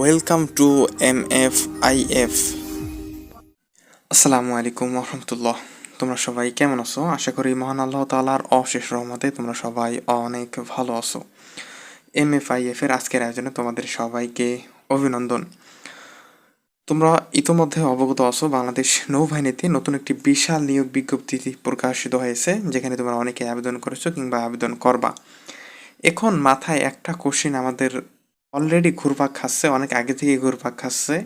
Welcome to M F I F আসসালামু আলাইকুম রহমতুল্লাহ তোমরা সবাই কেমন আছো? আশা করি মহান আল্লাহ তালার অশেষ রহমতে তোমরা সবাই অনেক ভালো আছো। এম এফ আই এফ এর আজকের আয়োজনে তোমাদের সবাইকে অভিনন্দন। তোমরা ইতোমধ্যে অবগত আছো, বাংলাদেশ নৌবাহিনীতে নতুন একটি বিশাল নিয়োগ বিজ্ঞপ্তি প্রকাশিত হয়েছে, যেখানে তোমরা অনেকে আবেদন করেছ কিংবা আবেদন করবা। এখন মাথায় একটা কোশ্চিন আমাদের অলরেডি ঘুরপাক খাচ্ছে, অনেক আগে থেকে ঘুরপাক খাচ্ছে,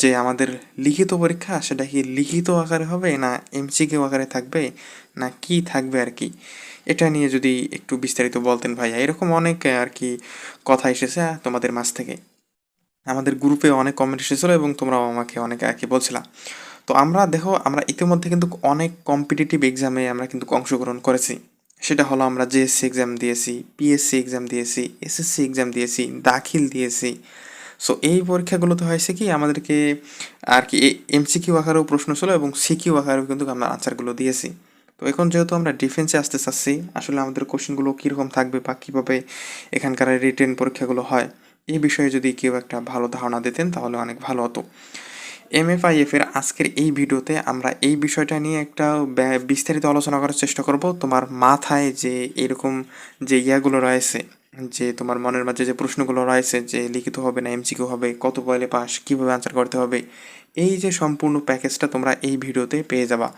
যে আমাদের লিখিত পরীক্ষা, সেটা কি লিখিত আকারে হবে না এমসিকিউ আকারে থাকবে, না কি থাকবে আর কি? এটা নিয়ে যদি একটু বিস্তারিত বলতেন ভাইয়া, এরকম অনেক আর কি কথা এসেছে তোমাদের মাঝ থেকে। আমাদের গ্রুপে অনেক কমেন্ট এসেছিল এবং তোমরাও আমাকে অনেক আর কি বলছিলাম তো আমরা দেখো, আমরা ইতিমধ্যে কিন্তু অনেক কম্পিটিটিভ এক্সামে আমরা কিন্তু অংশগ্রহণ করেছি। সেটা হলো আমরা জেএসসি এক্সাম দিয়েছি পিএসসি এক্সাম দিয়েছি এসএসসি এক্সাম দিয়েছি, দাখিল দিয়েছি। সো এই পরীক্ষাগুলোতে হয়েছে কি, আমাদেরকে আর কি এমসিকিউ আকারেও প্রশ্ন ছিল এবং সিকিউ আকারেও কিন্তু আমরা আনসারগুলো দিয়েছি। তো এখন যেহেতু আমরা ডিফেন্সে আসতে চাচ্ছি, আসলে আমাদের কোশ্চেনগুলো কীরকম থাকবে বা কীভাবে এখানকার রিটেন পরীক্ষাগুলো হয়, এই বিষয়ে যদি কেউ একটা ভালো ধারণা দিতেন তাহলে অনেক ভালো হতো। এমএফআইএফ এর আজকের এই ভিডিওতে আমরা এই বিষয়টা নিয়ে একটা বিস্তারিত আলোচনা করার চেষ্টা করব। তোমার মাথায় যে এরকম যে ইয়াগুলো রয়েছে, যে তোমার মনের মাঝে যে প্রশ্নগুলো রয়েছে, যে লিখিত হবে না এমসিকিউ হবে, কত বলে পাস, কীভাবে আনসার করতে হবে, এই যে সম্পূর্ণ প্যাকেজটা তোমরা এই ভিডিওতে পেয়ে যাবা।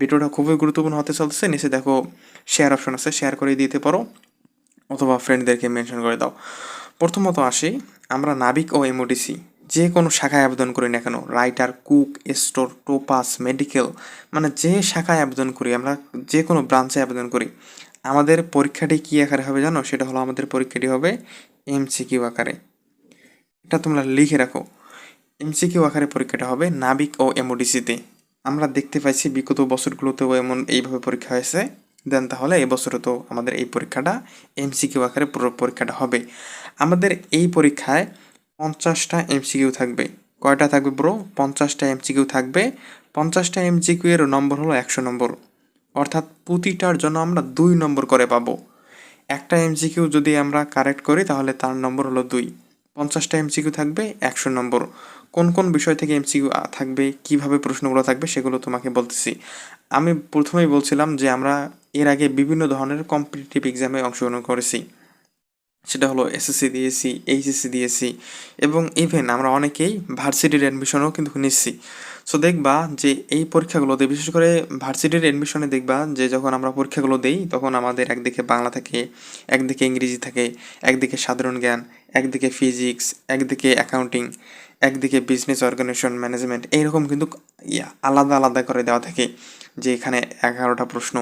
ভিডিওটা খুবই গুরুত্বপূর্ণ হতে চলছে, নিচে দেখো শেয়ার অপশন আছে শেয়ার করে দিতে পারো, অথবা ফ্রেন্ডদেরকে মেনশন করে দাও। প্রথমত আসি, আমরা নাবিক ও এমওডিসি যে কোনো শাখায় আবেদন করি না কেন, writer, cook, store, topass, medical মানে যে শাখায় আবেদন করি, আমরা যে কোনো ব্রাঞ্চে আবেদন করি, আমাদের পরীক্ষাটি কী আকারে হবে জানো? সেটা হলো আমাদের পরীক্ষাটি হবে এমসিকিউ আকারে। এটা তোমরা লিখে রাখো। এমসিকিউ আকারে পরীক্ষাটা হবে নাবিক ও এমওডিসিতে। আমরা দেখতে পাইছি বিগত বছরগুলোতেও এমন এইভাবে পরীক্ষা হয়েছে। দেন তাহলে এই বছরও তো আমাদের এই পরীক্ষাটা এমসিকিউ আকারে পুরো পরীক্ষাটা হবে। আমাদের এই পরীক্ষায় পঞ্চাশটা এমসিকিউ থাকবে। কয়টা থাকবে ব্রো পঞ্চাশটা এমসিকিউ থাকবে। পঞ্চাশটা এমসিকিউ এর নম্বর হলো একশো নম্বর অর্থাৎ প্রতিটার জন্য আমরা দুই নম্বর করে পাবো। একটা এমসিকিউ যদি আমরা কারেক্ট করি, তাহলে তার নম্বর হলো দুই। পঞ্চাশটা এমসিকিউ থাকবে একশো নম্বর কোন কোন বিষয় থেকে এমসিকিউ থাকবে, কীভাবে প্রশ্নগুলো থাকবে, সেগুলো তোমাকে বলতেছি। আমি প্রথমেই বলছিলাম যে আমরা এর আগে বিভিন্ন ধরনের কম্পিটিটিভ এক্সামে অংশগ্রহণ করেছি। সেটা হলো এসএসসি দিয়েছি এইচএসসি দিয়েছি এবং ইভেন আমরা অনেকেই ভার্সিটির অ্যাডমিশনও কিন্তু নিচ্ছি। সো দেখবা যে এই পরীক্ষাগুলোতে বিশেষ করে ভার্সিটির অ্যাডমিশনে দেখবা যে যখন আমরা পরীক্ষাগুলো দেই তখন আমাদের একদিকে বাংলা থাকে, একদিকে ইংরেজি থাকে, একদিকে সাধারণ জ্ঞান, একদিকে ফিজিক্স একদিকে অ্যাকাউন্টিং একদিকে বিজনেস অর্গানাইজেশন ম্যানেজমেন্ট এইরকম কিন্তু আলাদা আলাদা করে দেওয়া থাকে যে এখানে এগারোটা প্রশ্ন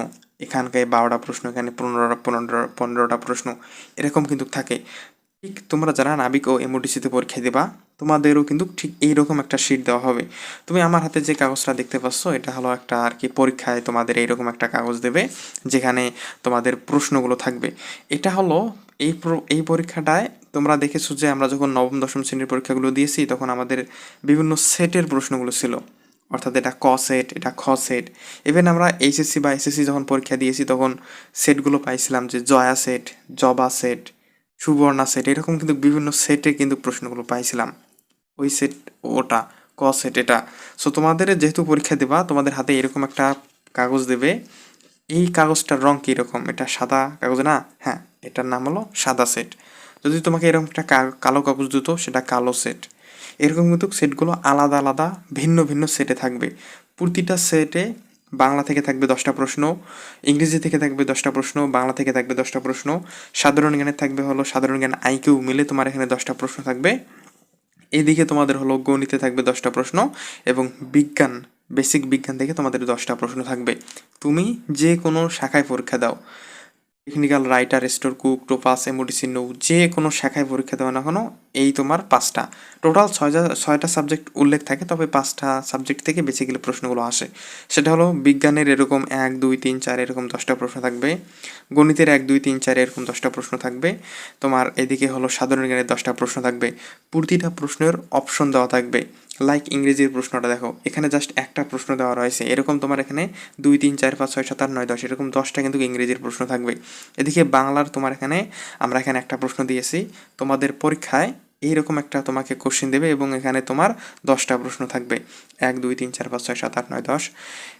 এখানকার বারোটা প্রশ্ন, এখানে পনেরোটা পনেরো পনেরোটা প্রশ্ন, এরকম কিন্তু থাকে। ঠিক তোমরা যারা নাবিক ও এমওডিসিতে পরীক্ষা দেবা, তোমাদেরও কিন্তু ঠিক এইরকম একটা শিট দেওয়া হবে। তুমি আমার হাতে যে কাগজটা দেখতে পাচ্ছ, এটা হলো একটা আর কি পরীক্ষায় তোমাদের এইরকম একটা কাগজ দেবে, যেখানে তোমাদের প্রশ্নগুলো থাকবে। এটা হলো এই এই পরীক্ষাটায় তোমরা দেখেছ যে আমরা যখন নবম, দশম শ্রেণির পরীক্ষাগুলো দিয়েছি, তখন আমাদের বিভিন্ন সেটের প্রশ্নগুলো ছিল। অর্থাৎ এটা ক সেট এটা খ সেট ইভেন আমরা এইচএসসি বা এসএসসি যখন পরীক্ষা দিয়েছি, তখন সেটগুলো পাইছিলাম যে Joya set Joba set Suborna set এরকম কিন্তু বিভিন্ন সেটে কিন্তু প্রশ্নগুলো পাইছিলাম। ওই সেট ওটা ক সেট এটা। সো তোমাদের যেহেতু পরীক্ষা দেবা, তোমাদের হাতে এরকম একটা কাগজ দেবে। এই কাগজটার রং কীরকম? এটা সাদা কাগজ না? হ্যাঁ এটার নাম হলো সাদা সেট যদি তোমাকে এরকম একটা কালো কাগজ দিত, সেটা কালো সেট এরকম কিন্তু সেটগুলো আলাদা আলাদা, ভিন্ন ভিন্ন সেটে থাকবে। প্রতিটা সেটে বাংলা থেকে থাকবে দশটা প্রশ্ন, ইংরেজি থেকে থাকবে দশটা প্রশ্ন, বাংলা থেকে থাকবে দশটা প্রশ্ন, সাধারণ জ্ঞানে থাকবে হলো সাধারণ জ্ঞান আইকিউ মিলে তোমার এখানে দশটা প্রশ্ন থাকবে। এদিকে তোমাদের হলো গণিতে থাকবে দশটা প্রশ্ন এবং বিজ্ঞান বেসিক বিজ্ঞান থেকে তোমাদের দশটা প্রশ্ন থাকবে। তুমি যে কোনো শাখায় পরীক্ষা দাও। Technical writer store cook topass MODC নৌ যে কোনো শাখায় পরীক্ষা দেওয়া না কোনো এই তোমার পাঁচটা। টোটাল ছয়টা ছয়টা সাবজেক্ট উল্লেখ থাকে, তবে পাঁচটা সাবজেক্ট থেকে বেসিক্যালি প্রশ্নগুলো আসে। সেটা হলো বিজ্ঞানের এরকম এক, দুই, তিন, চার এরকম দশটা প্রশ্ন থাকবে। গণিতের এক, দুই, তিন, চার এরকম দশটা প্রশ্ন থাকবে। তোমার এদিকে হলো সাধারণ জ্ঞানের দশটা প্রশ্ন থাকবে। প্রতিটা প্রশ্নের অপশন দেওয়া থাকবে। লাইক ইংরেজির প্রশ্নটা দেখো। এখানে জাস্ট একটা প্রশ্ন দেওয়া রয়েছে। এরকম তোমার এখানে দুই, তিন, চার, পাঁচ, ছয়, সাত, আট, নয়, দশ, এরকম দশটা কিন্তু ইংরেজির প্রশ্ন থাকবে। এদিকে বাংলার তোমার এখানে আমরা এখানে একটা প্রশ্ন দিয়েছি। তোমাদের পরীক্ষায় এইরকম একটা তোমাকে কোশ্চেন দেবে এবং এখানে তোমার দশটা প্রশ্ন থাকবে। এক, দুই, তিন, চার, পাঁচ, ছয়, সাত, আট, নয়, দশ।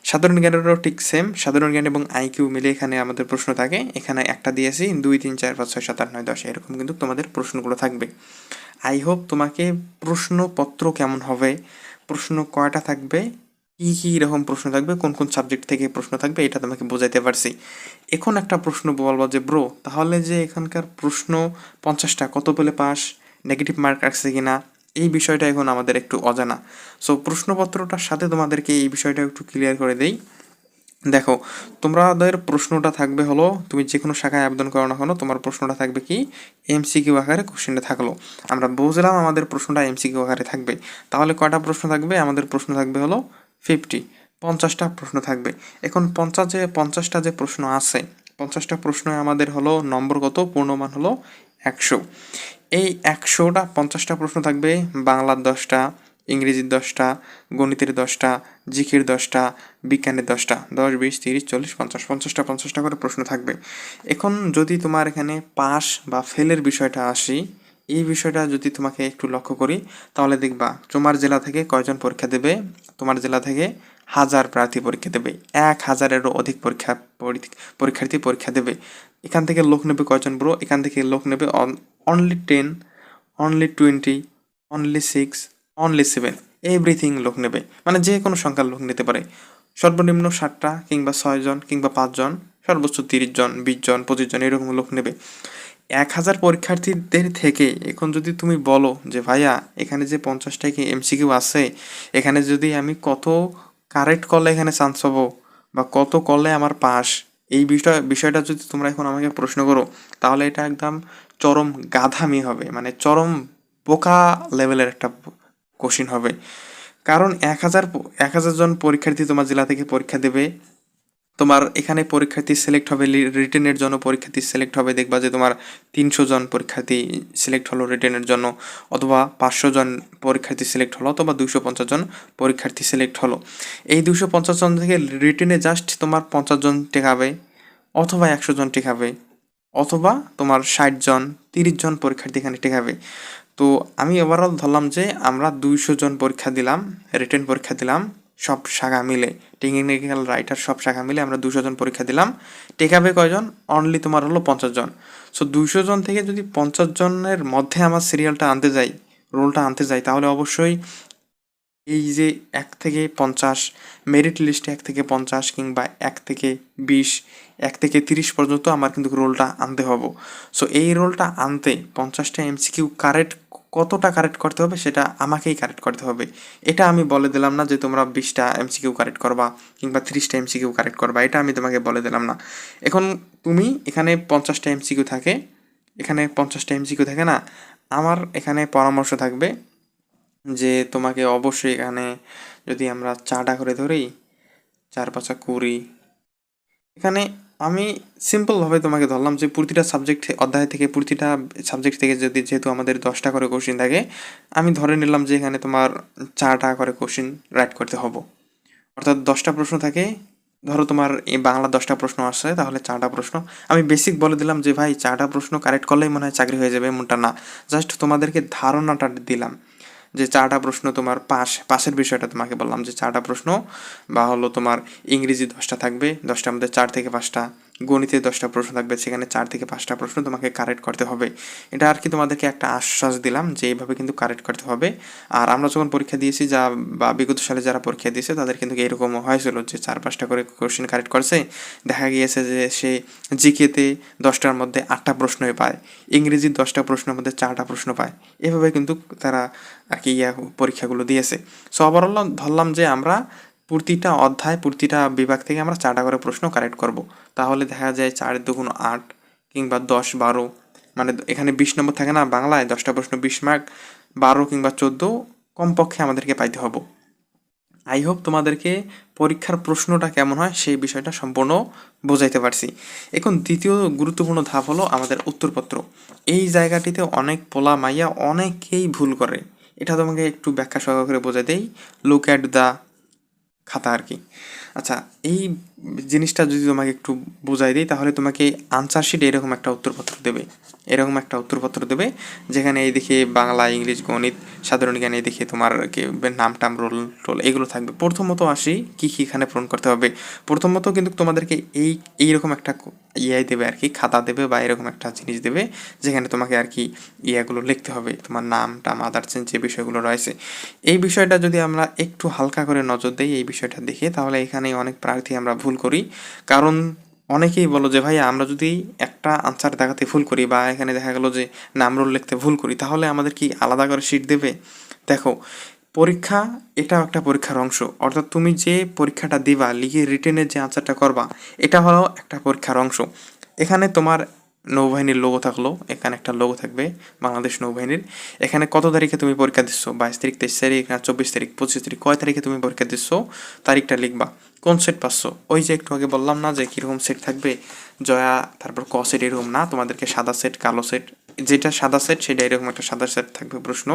সাধারণ জ্ঞানেরও ঠিক সেম সাধারণ জ্ঞান এবং আইকিউ মিলে এখানে আমাদের প্রশ্ন থাকে। এখানে একটা দিয়েছি। দুই, তিন, চার, পাঁচ, ছয়, সাত, আট, নয়, দশ। এরকম কিন্তু তোমাদের প্রশ্নগুলো থাকবে। আই হোপ তোমাকে প্রশ্নপত্র কেমন হবে? প্রশ্ন কয়টা থাকবে? কী কী রকম প্রশ্ন থাকবে? কোন কোন সাবজেক্ট থেকে প্রশ্ন থাকবে? এটা তোমাকে বোঝাইতে পারছি। এখন একটা প্রশ্ন বলব যে ব্রো তাহলে যে এখানকার প্রশ্ন পঞ্চাশটা, কত পেলে পাস নেগেটিভ মার্ক আসছে কিনা? এই বিষয়টা এখন আমাদের একটু অজানা। সো প্রশ্নপত্রটার সাথে তোমাদেরকে এই বিষয়টা একটু ক্লিয়ার করে দেই। দেখো, তোমাদের প্রশ্নটা থাকবে হলো, তুমি যে কোনো শাখায় আবেদন করো না কেন, তোমার প্রশ্নটা থাকবে কি এমসিকিউ আকারে কোশ্চেনটা থাকল। আমরা বুঝলাম আমাদের প্রশ্নটা এমসিকিউ আকারে থাকবে। তাহলে কয়টা প্রশ্ন থাকবে? আমাদের প্রশ্ন থাকবে হলো ফিফটি পঞ্চাশটা প্রশ্ন থাকবে। এখন পঞ্চাশ যে পঞ্চাশটা যে প্রশ্ন আছে, পঞ্চাশটা প্রশ্ন আমাদের হলো নম্বর কত পূর্ণমান হলো একশো। এই একশোটা পঞ্চাশটা প্রশ্ন থাকবে বাংলার দশটা। ইংরেজির দশটা, গণিতের দশটা, জিকের দশটা, বিজ্ঞানের দশটা, দশ, বিশ, তিরিশ, চল্লিশ, পঞ্চাশ, পঞ্চাশটা পঞ্চাশটা করে প্রশ্ন থাকবে। এখন যদি তোমার এখানে পাস বা ফেলের বিষয়টা আসি, এই বিষয়টা যদি তোমাকে একটু লক্ষ্য করি, তাহলে দেখবা তোমার জেলা থেকে কয়জন পরীক্ষা দেবে? তোমার জেলা থেকে হাজার প্রার্থী পরীক্ষা দেবে। এক হাজারেরও অধিক পরীক্ষা পরীক্ষার্থী পরীক্ষা দেবে। এখান থেকে লোক নেবে কয়জন ব্রো? এখান থেকে লোক নেবে only ten only twenty only six only seven everything লোক নেবে। মানে যে কোনো সংখ্যার লোক নিতে পারে। সর্বনিম্ন ষাটটা কিংবা ছয়জন কিংবা পাঁচজন সর্বোচ্চ তিরিশ জন, বিশ জন, পঁচিশ জন এরকম লোক নেবে। এক হাজার পরীক্ষার্থীদের থেকে এখন যদি তুমি বলো যে, ভাইয়া, এখানে যে পঞ্চাশটা কি এমসিকিউ আছে, এখানে যদি আমি কত কারেক্ট করলে এখানে চান্স পাবো বা কত করলে আমার পাস এই বিষয়, বিষয়টা যদি তোমরা এখন আমাকে প্রশ্ন করো, তাহলে এটা একদম চরম গাধামি হবে। মানে চরম বোকা লেভেলের একটা কোশ্চিন হবে। কারণ এক হাজার এক হাজার জন পরীক্ষার্থী তোমার জেলা থেকে পরীক্ষা দেবে। তোমার এখানে পরীক্ষার্থী সিলেক্ট হবে রিটেনের জন্য পরীক্ষার্থী সিলেক্ট হবে। দেখবা যে তোমার তিনশো জন পরীক্ষার্থী সিলেক্ট হলো রিটেনের জন্য, অথবা পাঁচশো জন পরীক্ষার্থী সিলেক্ট হলো, অথবা দুশো পঞ্চাশ জন পরীক্ষার্থী সিলেক্ট হলো। এই দুশো পঞ্চাশ জন থেকে রিটেনে জাস্ট তোমার পঞ্চাশ জন টেকাবে অথবা একশো জন টেকাবে অথবা তোমার ষাট জন, তিরিশ জন পরীক্ষার্থী এখানে টেকাবে তো আমি ওভারঅল ধরলাম যে আমরা দুইশো জন পরীক্ষা দিলাম রিটেন পরীক্ষা দিলাম, সব শাখা মিলে টেকনিক্যাল রাইটার সব শাখা মিলে আমরা দুশো জন পরীক্ষা দিলাম। টেক আপে কয়জন? অনলি তোমার হলো পঞ্চাশ জন। সো দুইশো জন থেকে যদি পঞ্চাশ জনের মধ্যে আমার সিরিয়ালটা আনতে যাই রোলটা আনতে যাই, তাহলে অবশ্যই এই যে এক থেকে পঞ্চাশ মেরিট লিস্টে এক থেকে পঞ্চাশ কিংবা এক থেকে বিশ, এক থেকে তিরিশ পর্যন্ত আমার কিন্তু রোলটা আনতে হবে। সো এই রোলটা আনতে পঞ্চাশটা এমসিকিউ কারেক্ট কতটা কারেক্ট করতে হবে সেটা আমাকেই কারেক্ট করতে হবে। এটা আমি বলে দিলাম না যে তোমরা বিশটা এমসিকিউ কারেক্ট করবা কিংবা তিরিশটা এমসিকিউ কারেক্ট করবা, এটা আমি তোমাকে বলে দিলাম না। এখন তুমি এখানে পঞ্চাশটা এমসিকিউ থাকে, এখানে পঞ্চাশটা এমসিকিউ থাকে না, আমার এখানে পরামর্শ থাকবে যে তোমাকে অবশ্যই এখানে যদি আমরা চারটা করে ধরি, চার পাঁচা কুড়ি। এখানে আমি সিম্পলভাবে তোমাকে ধরলাম যে প্রতিটা সাবজেক্ট অধ্যায় থেকে প্রতিটা সাবজেক্ট থেকে যদি যেহেতু আমাদের দশটা করে কোশ্চিন থাকে, আমি ধরে নিলাম যে এখানে তোমার চারটা করে কোশ্চিন রাইট করতে হব। অর্থাৎ দশটা প্রশ্ন থাকে, ধরো তোমার এই বাংলা দশটা প্রশ্ন আসছে তাহলে চারটা প্রশ্ন। আমি বেসিক বলে দিলাম যে ভাই, চারটা প্রশ্ন কারেক্ট করলেই মনে হয় চাকরি হয়ে যাবে, এমনটা না। জাস্ট তোমাদেরকে ধারণাটা দিলাম। যে চারটা প্রশ্ন তোমার পাশ, পাশের বিষয়টা তোমাকে বললাম যে চারটা প্রশ্ন, বা হলো তোমার ইংরেজি দশটা থাকবে, দশটার মধ্যে চার থেকে পাঁচটা। গণিতে দশটা প্রশ্ন থাকবে, সেখানে চার থেকে পাঁচটা প্রশ্ন তোমাকে কারেক্ট করতে হবে। এটা আর কি তোমাদেরকে একটা আশ্বাস দিলাম যে এইভাবে কিন্তু কারেক্ট করতে হবে। আর আমরা যখন পরীক্ষা দিয়েছি, যা বা বিগত সালে যারা পরীক্ষা দিয়েছে, তাদের কিন্তু এরকম হয়েছিল যে চার পাঁচটা করে কোশ্চেন কারেক্ট করছে। দেখা গিয়েছে যে সে জিকেতে দশটার মধ্যে আটটা প্রশ্নই পায়, ইংরেজির দশটা প্রশ্নের মধ্যে চারটা প্রশ্ন পায়। এভাবে কিন্তু তারা আর কি ইয়া পরীক্ষাগুলো দিয়েছে। সো ওভারঅল ধরলাম যে আমরা প্রতিটা অধ্যায়, প্রতিটা বিভাগ থেকে আমরা চারটা করে প্রশ্ন কারেক্ট করব। তাহলে দেখা যায় চার দুগুণ আট কিংবা দশ বারো মানে এখানে বিশ নম্বর থাকে না, বাংলায় দশটা প্রশ্ন বিশ মার্ক বারো কিংবা চোদ্দ কমপক্ষে আমাদেরকে পাইতে হবে। আই হোপ তোমাদেরকে পরীক্ষার প্রশ্নটা কেমন হয় সেই বিষয়টা সম্পূর্ণ বোঝাইতে পারছি। এখন দ্বিতীয় গুরুত্বপূর্ণ ধাপ হলো আমাদের উত্তরপত্র। এই জায়গাটিতে অনেক পোলা মাইয়া অনেকেই ভুল করে। এটা তোমাকে একটু ব্যাখ্যা সহকারে বোঝাই দেই। লুক অ্যাট দ্য খাতা আর কি। আচ্ছা এই জিনিসটা যদি তোমাকে একটু বোঝাই দিই, তাহলে তোমাকে আনসার শিট এরকম একটা উত্তরপত্র দেবে। এরকম একটা উত্তরপত্র দেবে, যেখানে এই দেখে বাংলা ইংলিশ গণিত, সাধারণ জ্ঞান, এই দেখে তোমার কি নাম টাম, রোল, টোল, এগুলো থাকবে। প্রথমত আসি কী কী এখানে পূরণ করতে হবে। প্রথমত কিন্তু তোমাদেরকে এই, এইরকম একটা ইয়াই দেবে আর কি, খাতা দেবে বা এরকম একটা জিনিস দেবে, যেখানে তোমাকে আর কি ইয়াগুলো লিখতে হবে। তোমার নাম টাম আদার যে বিষয়গুলো রয়েছে। এই বিষয়টা যদি আমরা একটু হালকা করে নজর দিই এই বিষয়টা দেখে, তাহলে এখানে অনেক প্রার্থী আমরা ভুল করি। কারণ অনেকেই বলো যে ভাই আমরা যদি একটা আনসার দেখাতে ভুল করি বা এখানে দেখা গেলো যে নাম রোল লিখতে ভুল করি, তাহলে আমাদের কি আলাদা করে শিট দেবে? দেখো, পরীক্ষা এটাও একটা পরীক্ষার অংশ। অর্থাৎ তুমি যে পরীক্ষাটা দিবা, লিখে রিটেনের যে আনসারটা করবা, এটা হলো একটা পরীক্ষার অংশ। এখানে তোমার নৌবাহিনীর লোগো থাকল, এখানে একটা লোগো থাকবে, বাংলাদেশ নৌবাহিনীর। এখানে কত তারিখে তুমি পরীক্ষা দিচ্ছ? বাইশ তারিখ, তেইশ তারিখ, না চব্বিশ তারিখ? পঁচিশ তারিখ, কয় তারিখে তুমি পরীক্ষা দিচ্ছ? তারিখটা লিখবা। কোন সেট পাচ্ছ? ওই যে একটু আগে বললাম না যে কীরকম সেট থাকবে? জয়া, তারপর ক সেট এরকম না? তোমাদেরকে সাদা সেট কালো সেট যেটা সাদা সেট সেটা এরকম একটা সাদা সেট থাকবে প্রশ্ন।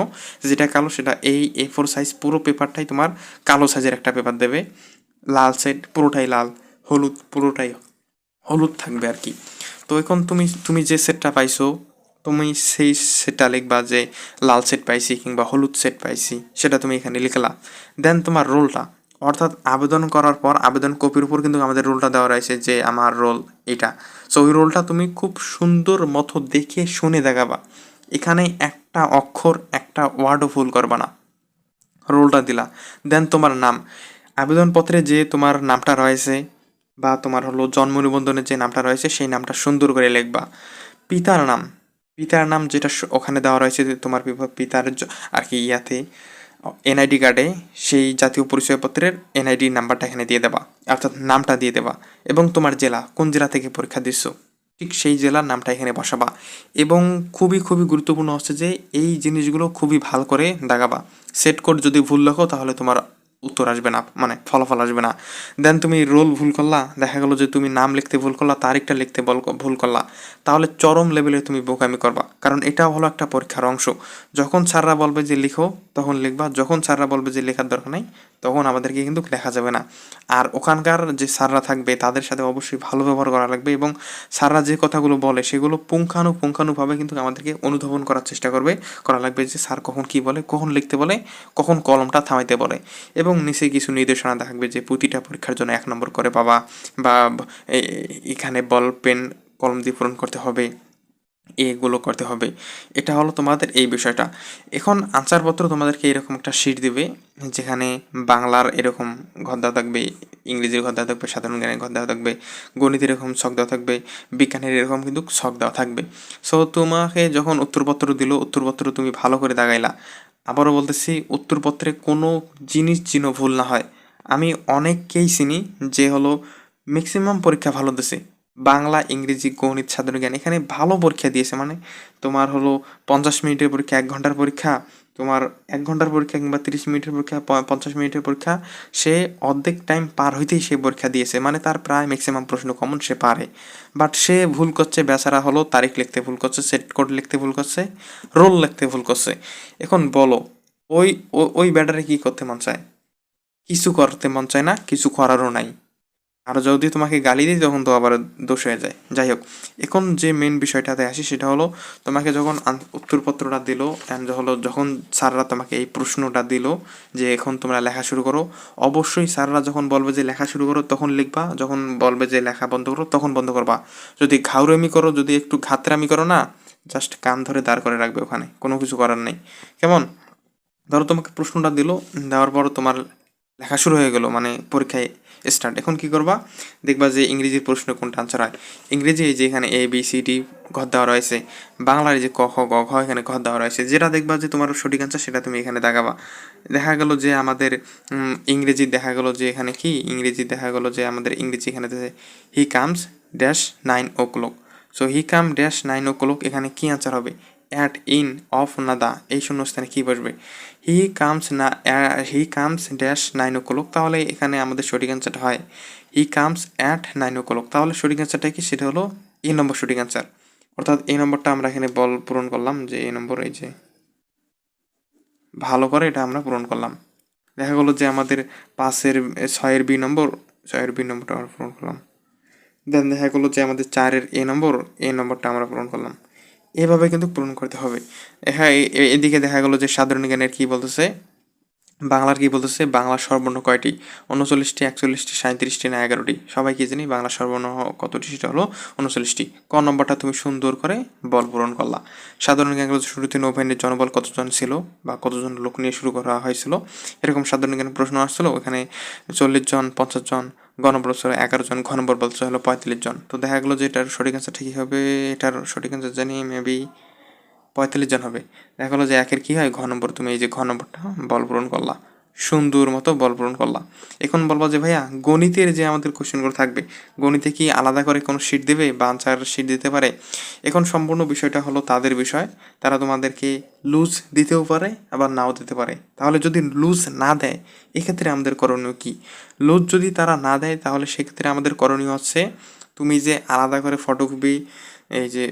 যেটা কালো, সেটা এই এ ফোর সাইজ পুরো পেপারটাই তোমার কালো সাইজের একটা পেপার দেবে। লাল সেট পুরোটাই লাল, হলুদ, পুরোটাই হলুদ থাকবে আর কি। তো এখন তুমি তুমি যে সেটটা পাইছো, তুমি সেই সেটটা লিখবা যে লাল সেট পাইছি কিংবা হলুদ সেট পাইছি, সেটা তুমি এখানে লিখলা। দেন তোমার রোলটা অর্থাৎ আবেদন করার পর আবেদন কপির উপর কিন্তু আমাদের রোলটা দেওয়া রয়েছে যে আমার রোল এটা সো ওই রোলটা তুমি খুব সুন্দর মতো দেখে শুনে দেখাবা। এখানে একটা অক্ষর, একটা ওয়ার্ডও ভুল করবা না। রোলটা দিলা। দেন তোমার নাম। আবেদনপত্রে যে তোমার নামটা রয়েছে বা তোমার হলো জন্ম নিবন্ধনের যে নামটা রয়েছে, সেই নামটা সুন্দর করে লিখবা। পিতার নাম। পিতার নাম যেটা ওখানে দেওয়া রয়েছে তোমার পিতার আর কি ইয়াতে এনআইডি কার্ডে সেই জাতীয় পরিচয়পত্রের এনআইডি নাম্বারটা এখানে দিয়ে দেবা। অর্থাৎ নামটা দিয়ে দেবা। এবং তোমার জেলা, কোন জেলা থেকে পরীক্ষা দিচ্ছ ঠিক সেই জেলার নামটা এখানে বসাবা। এবং খুবই খুবই গুরুত্বপূর্ণ হচ্ছে যে এই জিনিসগুলো খুবই ভালো করে দাগাবা। সেট কোড যদি ভুল লেখো, তাহলে তোমার উত্তর আসবে না মানে ফলাফল আসবে না। দেন তুমি রোল ভুল করলা, দেখা গেলো যে তুমি নাম লিখতে ভুল করলা, তারিখটা লিখতে ভুল করলা। তাহলে চরম লেভেলে তুমি বোকামি করবা, কারণ এটাও হলো একটা পরীক্ষার অংশ। যখন স্যাররা বলবে যে লিখো, তখন লিখবা, যখন স্যাররা বলবে যে লেখার দরকার নেই, তখন আমাদেরকে কিন্তু লেখা যাবে না। আর ওখানকার যে স্যাররা থাকবে, তাদের সাথে অবশ্যই ভালো ব্যবহার করা লাগবে এবং স্যাররা যে কথাগুলো বলে, সেগুলো পুঙ্খানুপুঙ্খানুভাবে কিন্তু আমাদেরকে অনুধাবন করার চেষ্টা করবে। করা লাগবে যে স্যার কখন কি বলে, কখন লিখতে বলে, কখন কলমটা থামাইতে বলে। এবং নিচে কিছু নির্দেশনা থাকবে যে প্রতিটা পরীক্ষার জন্য এক নম্বর করে পাবা বা এখানে বল, পেন, কলম দিয়ে পূরণ করতে হবে, এগুলো করতে হবে। এটা হলো তোমাদের এই বিষয়টা। এখন আনসারপত্র তোমাদেরকে এরকম একটা শিট দিবে, যেখানে বাংলার এরকম ঘর থাকবে, ইংরেজির ঘর থাকবে, সাধারণ জ্ঞানের ঘর দেওয়া থাকবে, গণিতের এরকম ছক দেওয়া থাকবে, বিজ্ঞানের এরকম কিন্তু ছক দেওয়া থাকবে। সো তোমাকে যখন উত্তরপত্র দিল, উত্তরপত্র তুমি ভালো করে দাগাইলা আবারও বলতেছি, উত্তরপত্রে কোনো জিনিস চিহ্ন ভুল না হয়। আমি অনেককেই চিনি যে হলো ম্যাক্সিমাম পরীক্ষা ভালো দিছে। বাংলা, ইংরেজি, গণিত, সাধারণ জ্ঞান, এখানে ভালো পরীক্ষা দিয়েছে। মানে তোমার হলো পঞ্চাশ মিনিটের পরীক্ষা, এক ঘণ্টার পরীক্ষা তোমার এক ঘণ্টার পরীক্ষা কিংবা তিরিশ মিনিটের পরীক্ষা পঞ্চাশ মিনিটের পরীক্ষা, সে অর্ধেক টাইম পার হইতেই সে পরীক্ষা দিয়েছে। মানে তার প্রায় ম্যাক্সিমাম প্রশ্ন কমন সে পারে। বাট সে ভুল করছে, বেচারা হলো তারিখ লিখতে ভুল করছে সেট কোড লিখতে ভুল করছে রোল লিখতে ভুল করছে। এখন বলো, ওই ওই ব্যাটারে কি করতে মন চায়? কিছু করতে মন চায় না, কিছু করারও নাই। আর যদি তোমাকে গালি দিই, তখন তো আবার দোষ হয়ে যায়। যাই হোক, এখন যে মেন বিষয়টাতে আসি, সেটা হলো তোমাকে যখন উত্তরপত্রটা দিল অ্যান্ড হলো যখন স্যাররা তোমাকে এই প্রশ্নটা দিল যে এখন তোমরা লেখা শুরু করো, অবশ্যই স্যাররা যখন বলবে যে লেখা শুরু করো, তখন লিখবা। যখন বলবে যে লেখা বন্ধ করো, তখন বন্ধ করবা। যদি ঘাউরামি করো, যদি একটু ঘাতরামি করো না জাস্ট কান ধরে দাঁড় করে রাখবে ওখানে। কোনো কিছু করার নেই। কেমন? ধরো তোমাকে প্রশ্নটা দিল, দেওয়ার পর তোমার লেখা শুরু হয়ে গেল মানে পরীক্ষায় স্টার্ট এখন কি করবা? দেখবা যে ইংরেজির প্রশ্ন কোনটা আনসার হয়। ইংরেজি যে এখানে এ বি সি ডি ঘর দেওয়া রয়েছে, বাংলার যে ক, খ, গ, ঘ এখানে ঘর দেওয়া রয়েছে, যেটা দেখবা যে তোমার সঠিক আনসার সেটা তুমি এখানে দেখাবা। দেখা গেল যে আমাদের ইংরেজি দেখা গেল যে এখানে কি? ইংরেজি দেখা গেল যে আমাদের ইংরেজি এখানে he comes dash nine o'clock so he come dash nine o'clock এখানে কি আনসার হবে? অ্যাট ইন অফ না দা এই শূন্যস্থানে কি বসবে? হি কামস না he comes dash nine o'clock তাহলে এখানে আমাদের সঠিক অ্যান্সারটা হয় he comes at nine o'clock তাহলে সঠিক অ্যান্সারটা কি? সেটা হলো এই নম্বর সঠিক অ্যান্সার অর্থাৎ এই নম্বরটা আমরা এখানে বল পূরণ করলাম যে এই নম্বর এই যে, ভালো করে এটা আমরা পূরণ করলাম। দেখা গেলো যে আমাদের পাঁচের, ছয়ের বি নম্বর ছয়ের বি নম্বরটা আমরা পূরণ করলাম। দেন দেখা গেলো যে আমাদের চারের এ নম্বর এ নম্বরটা আমরা পূরণ করলাম। এভাবে কিন্তু পূরণ করতে হবে। হ্যাঁ এদিকে দেখা গেলো যে সাধারণ জ্ঞানের কী বলতেছে? বাংলার কি বলতেছে? বাংলার সর্বর্ণ কয়টি? উনচল্লিশটি, একচল্লিশটি সাঁত্রিশটি না এগারোটি? সবাই কি জানি বাংলা সর্বর্ণ কতটি? সেটা হলো উনচল্লিশটি। ক নম্বরটা তুমি সুন্দর করে বল পূরণ করলা। সাধারণ জ্ঞান শুরুতে নৌবাহিনীর জনবল কতজন ছিল বা কতজন লোক নিয়ে শুরু করা হয়েছিল? এরকম সাধারণ জ্ঞান প্রশ্ন আসছিল। ওখানে চল্লিশ জন, পঞ্চাশ জন ছিল এগারো জন ঘনবর বলছে হলো পঁয়তাল্লিশ জন। তো দেখা গেলো যে এটার সঠিক অ্যান্সার ঠিকই হবে, এটার সঠিক অ্যান্সার জানি মেবি পঁয়তাল্লিশ জন হবে। দেখা গেলো যে একের কী হয়? ঘনবর তুমি এই যে ঘনবরটা বল পূরণ করলা। সুন্দর মতো বল পূরণ করলা এখন বলব যে, ভাইয়া, গণিতের যে আমাদের কোশ্চেনগুলো থাকবে, গণিতে কি আলাদা করে কোনো শিট দেবে বা আনসার শিট দিতে পারে? এখন সম্পূর্ণ বিষয়টা হলো তাদের বিষয়। তারা তোমাদেরকে লুজ দিতেও পারে, আবার নাও দিতে পারে। তাহলে যদি লুজ না দেয়, এক্ষেত্রে আমাদের করণীয় কি? লুজ যদি তারা না দেয়, তাহলে সেক্ষেত্রে আমাদের করণীয় হচ্ছে, তুমি যে আলাদা করে ফটোকপি এই যে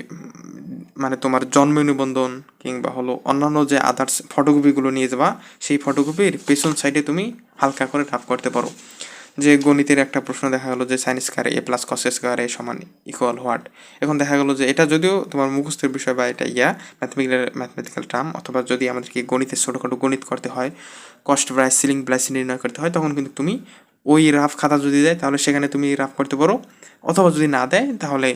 মানে তোমার জন্ম নিবন্ধন কিংবা হলো অন্যান্য যে আদার্স ফটোকপিগুলো নিয়ে যাবা, সেই ফটোকপির পেছন সাইডে তুমি হালকা করে টাফ করতে পারো। যে গণিতের একটা প্রশ্ন দেখা গেলো যে সাইন্স কারে এ প্লাস কস স্কোয়ারে সমান ইকুয়াল হোয়াট এখন দেখা গেলো যে এটা যদিও তোমার মুখস্থের বিষয় বা এটা ইয়া ম্যাথমেটিক্যাল ম্যাথমেটিক্যাল টার্ম অথবা যদি আমাদেরকে গণিতের ছোটোখাটো গণিত করতে হয় কস্ট প্রাইস সিলিং প্রাইস নির্ণয় করতে হয়, তখন কিন্তু তুমি ওই রাফ খাতা যদি দেয়, তাহলে সেখানে তুমি রাফ করতে পারো। অথবা যদি না দেয়, তাহলে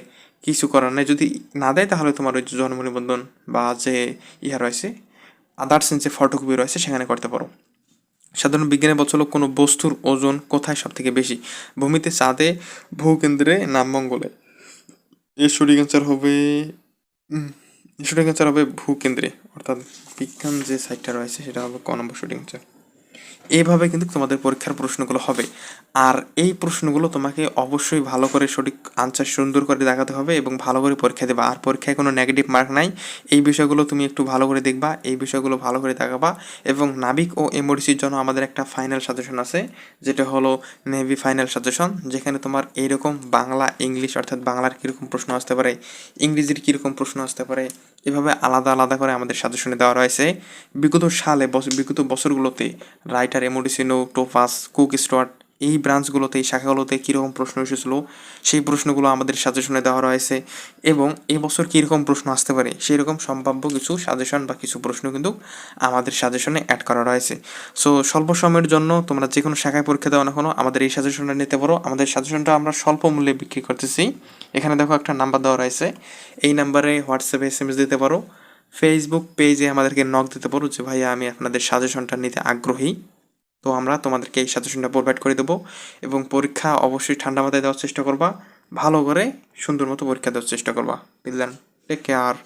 কিছু করার নেই। যদি না দেয়, তাহলে তোমার ওই জন্ম নিবন্ধন বা যে ইয়া রয়েছে আদার্স যে ফটোকপি রয়েছে, সেখানে করতে পারো। সাধারণ বিজ্ঞানে বলছিল কোনো বস্তুর ওজন কোথায় সব থেকে বেশি? ভূমিতে চাঁদে, ভূকেন্দ্রে নামমঙ্গলে এর সঠিক অ্যান্সার হবে সঠিক অ্যান্সার হবে ভূকেন্দ্রে। অর্থাৎ বিজ্ঞান যে সাইটটা রয়েছে, সেটা হবে ক নম্বর সঠিক অ্যান্সার এইভাবে কিন্তু তোমাদের পরীক্ষার প্রশ্নগুলো হবে। আর এই প্রশ্নগুলো তোমাকে অবশ্যই ভালো করে সঠিক আনসার সুন্দর করে দেখাতে হবে এবং ভালো করে পরীক্ষা দেবা। আর পরীক্ষায় কোনো নেগেটিভ মার্ক নাই। এই বিষয়গুলো তুমি একটু ভালো করে দেখবা, এই বিষয়গুলো ভালো করে দেখাবা এবং নাবিক ও এমওডিসির জন্য আমাদের একটা ফাইনাল সাজেশন আছে, যেটা হলো নেভি ফাইনাল সাজেশন যেখানে তোমার এইরকম বাংলা ইংলিশ অর্থাৎ বাংলার কীরকম প্রশ্ন আসতে পারে, ইংরেজির কীরকম প্রশ্ন আসতে পারে এভাবে আলাদা আলাদা করে আমাদের সাজেশনে দেওয়া রয়েছে। বিগত সালে বিগত বছরগুলোতে রাইটার এমোডিসিনো টোফাস কুক স্টুয়ার্ট এই ব্রাঞ্চগুলোতে এই শাখাগুলোতে কীরকম প্রশ্ন এসেছিল, সেই প্রশ্নগুলো আমাদের সাজেশনে দেওয়া রয়েছে এবং এই বছর কীরকম প্রশ্ন আসতে পারে সেই রকম সম্ভাব্য কিছু সাজেশন বা কিছু প্রশ্ন কিন্তু আমাদের সাজেশনে অ্যাড করা রয়েছে। সো স্বল্প সময়ের জন্য তোমরা যে কোনো শাখায় পরীক্ষা দাও না কোনো, আমাদের এই সাজেশনটা নিতে পারো। আমাদের সাজেশনটা আমরা স্বল্প মূল্যে বিক্রি করতেছি। এখানে দেখো একটা নাম্বার দেওয়া রয়েছে। এই নাম্বারে হোয়াটসঅ্যাপে এস এম এস দিতে পারো। ফেসবুক পেজে আমাদেরকে নক দিতে পারো যে, ভাইয়া, আমি আপনাদের সাজেশনটা নিতে আগ্রহী। তো আমরা তোমাদেরকে এই সাজেশনটা প্রোভাইড করে দেবো এবং পরীক্ষা অবশ্যই ঠান্ডা মাথায় দেওয়ার চেষ্টা করবা, ভালো করে সুন্দর মতো পরীক্ষা দেওয়ার চেষ্টা করবা। বুঝলেন টেক কেয়ার